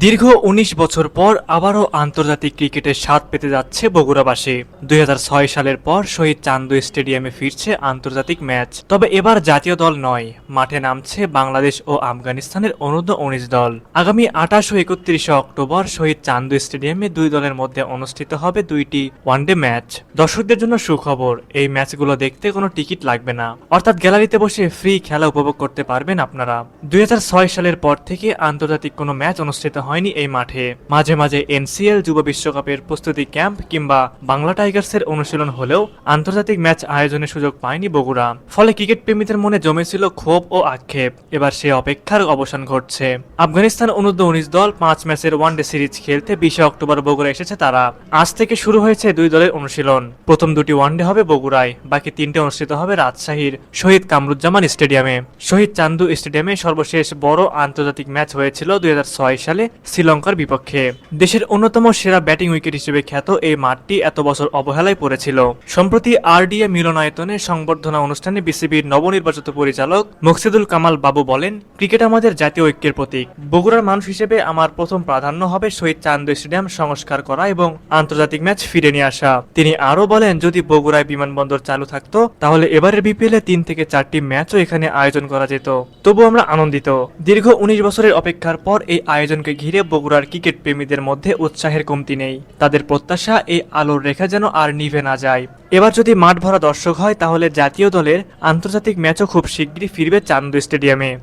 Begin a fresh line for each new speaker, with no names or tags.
দীর্ঘ ১৯ বছর পর আবারও আন্তর্জাতিক ক্রিকেটের স্বাদ পেতে যাচ্ছে বগুড়াবাসী। দুই হাজার ছয় সালের পর শহীদ চান্দু স্টেডিয়ামে ফিরছে আন্তর্জাতিক ম্যাচ। তবে এবার জাতীয় দল নয়, মাঠে নামছে বাংলাদেশ ও আফগানিস্তানের অনূর্ধ্ব উনিশ দল। আগামী আঠাশ ও একত্রিশে অক্টোবর শহীদ চান্দু স্টেডিয়ামে দুই দলের মধ্যে অনুষ্ঠিত হবে দুইটি ওয়ানডে ম্যাচ। দর্শকদের জন্য সুখবর, এই ম্যাচগুলো দেখতে কোনো টিকিট লাগবে না। অর্থাৎ গ্যালারিতে বসে ফ্রি খেলা উপভোগ করতে পারবেন আপনারা। দুই হাজার ছয় সালের পর থেকে আন্তর্জাতিক কোনো ম্যাচ অনুষ্ঠিত হয়নি এই মাঠে। মাঝে মাঝে এনসিএল যুব বিশ্বকাপের প্রস্তুতি ক্যাম্প কিংবা বাংলা টাইগার্সের অনুশীলন হলেও আন্তর্জাতিক ম্যাচ আয়োজনের সুযোগ পায়নি বগুড়া। ফলে ক্রিকেট প্রেমীদের মনে জমেছিল ক্ষোভ ও আক্ষেপ। এবার সে অপেক্ষার অবসান ঘটছে। আফগানিস্তান অনূর্ধ্ব উনিশ দল পাঁচ ম্যাচের ওয়ানডে সিরিজ খেলতে বিশে অক্টোবর বগুড়া এসেছে তারা। আজ থেকে শুরু হয়েছে দুই দলের অনুশীলন। প্রথম দুটি ওয়ানডে হবে বগুড়ায়, বাকি তিনটে অনুষ্ঠিত হবে রাজশাহীর শহীদ কামরুজ্জামান স্টেডিয়ামে। শহীদ চান্দু স্টেডিয়ামে সর্বশেষ বড় আন্তর্জাতিক ম্যাচ হয়েছিল দুই হাজার ছয় সালে শ্রীলঙ্কার বিপক্ষে। দেশের অন্যতম সেরা ব্যাটিং উইকেট হিসেবে খ্যাত এই মাঠটি এত বছর অবহেলায় পড়েছিল। সম্প্রতি আরডিএ মিলনায়তনে সংবর্ধনা অনুষ্ঠানে বিসিবির নবনির্বাচিত পরিচালক মকসিদুল কামাল বাবু বলেন, ক্রিকেট আমাদের জাতীয় ঐক্যের প্রতীক। বগুড়ার মানুষ হিসেবে আমার প্রথম প্রাধান্য হবে শহীদ চান্দু স্টেডিয়াম সংস্কার করা এবং আন্তর্জাতিক ম্যাচ ফিরে নিয়ে আসা। তিনি আরও বলেন, যদি বগুড়ায় বিমানবন্দর চালু থাকতো, তাহলে এবারের বিপিএল তিন থেকে চারটি ম্যাচও এখানে আয়োজন করা যেত। তবু আমরা আনন্দিত। দীর্ঘ উনিশ বছরের অপেক্ষার পর এই আয়োজনকে ঘিরে বগুড়ার ক্রিকেট প্রেমীদের মধ্যে উৎসাহের কমতি নেই। তাদের প্রত্যাশা এই আলোর রেখা যেন আর নিভে না যায়। এবার যদি মাঠ ভরা দর্শক হয়, তাহলে জাতীয় দলের আন্তর্জাতিক ম্যাচও খুব শিগগিরই ফিরবে চান্দু স্টেডিয়ামে।